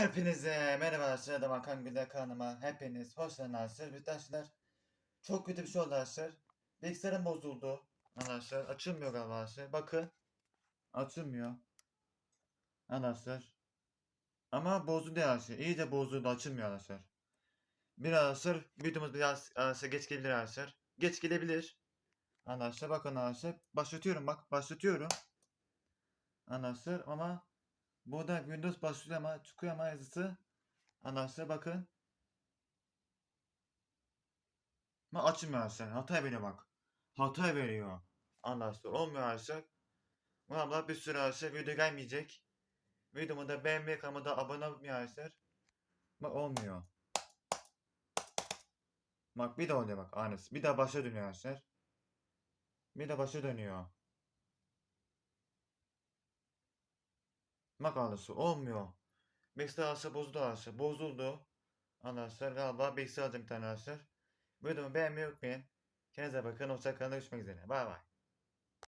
Hepinize merhaba arkadaşlar. Adam Hakan Güler kanalıma hepiniz hoş geldiniz arkadaşlar. Arkadaşlar çok kötü bir şey oldu arkadaşlar. Bilgisayarım bozuldu arkadaşlar. Açılmıyor galiba arkadaşlar. Bakın. Açılmıyor. Arkadaşlar. Ama bozuldu arkadaşlar. İyice bozuldu açılmıyor arkadaşlar. Biraz arkadaşlar videomuz biraz arkadaşlar geç gelebilir arkadaşlar. Geç gelebilir. Arkadaşlar bakın arkadaşlar. Başlatıyorum bak. Başlatıyorum. Arkadaşlar ama Burada Windows başlıyor ama çıkıyor ama yazısı. Arkadaşlar bakın. Ama açmıyor arkadaşlar. Hata veriyor bak. Hata veriyor. Arkadaşlar olmuyor arkadaşlar. Valla bir sürü arkadaşlar video gelmeyecek. Videomu da beğenmeyi kanalıma da abone olmayı arkadaşlar. Bak olmuyor. Bak bir de oluyor bak aynısı. Bir daha başa dönüyor arkadaşlar. Bir de başa dönüyor. Arkadaşlar olmuyor. Arkadaşlar bozuldu arkadaşlar. Bozuldu. Arkadaşlar galiba bilgisayar alacağım bir tane arkadaşlar. Videomu beğenmeyi unutmayın. Kendinize bakın. Hoşçakalın. Görüşmek üzere. Bay bay.